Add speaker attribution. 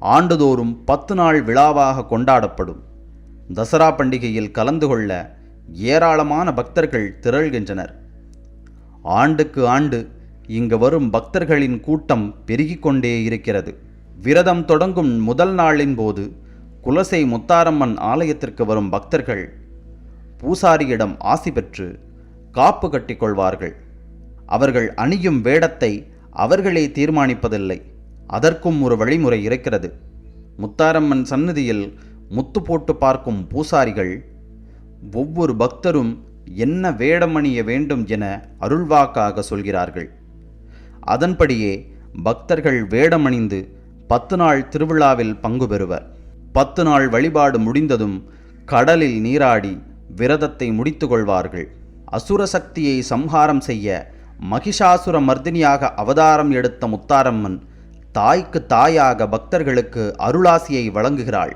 Speaker 1: ஆண்டுதோறும் பத்து நாள் விழாவாக கொண்டாடப்படும். தசரா பண்டிகையில் கலந்து கொள்ள ஏராளமான பக்தர்கள் திரள்கின்றனர். ஆண்டுக்கு ஆண்டு இங்கு வரும் பக்தர்களின் கூட்டம் பெருகிக் கொண்டே இருக்கிறது. விரதம் தொடங்கும் முதல் நாளின் போது குலசை முத்தாரம்மன் ஆலயத்திற்கு வரும் பக்தர்கள் பூசாரியிடம் ஆசி பெற்று காப்பு கட்டிக்கொள்வார்கள் அவர்கள் அணியும் வேடத்தை அவர்களே தீர்மானிப்பதில்லை. அதற்கும் ஒரு வழிமுறை இருக்கிறது. முத்தாரம்மன் சந்நிதியில் முத்து போட்டு பார்க்கும் பூசாரிகள் ஒவ்வொரு பக்தரும் என்ன வேடம் அணிய வேண்டும் என அருள்வாக்காக சொல்கிறார்கள். அதன்படியே பக்தர்கள் வேடமணிந்து பத்து நாள் திருவிழாவில் பங்கு பெறுவர். பத்து நாள் வழிபாடு முடிந்ததும் கடலில் நீராடி விரதத்தை முடித்து கொள்வார்கள். அசுர சக்தியை சம்ஹாரம் செய்ய மகிஷாசுர மர்தினியாக அவதாரம் எடுத்த முத்தாரம்மன் தாய்க்கு தாயாக பக்தர்களுக்கு அருளாசியை வழங்குகிறாள்.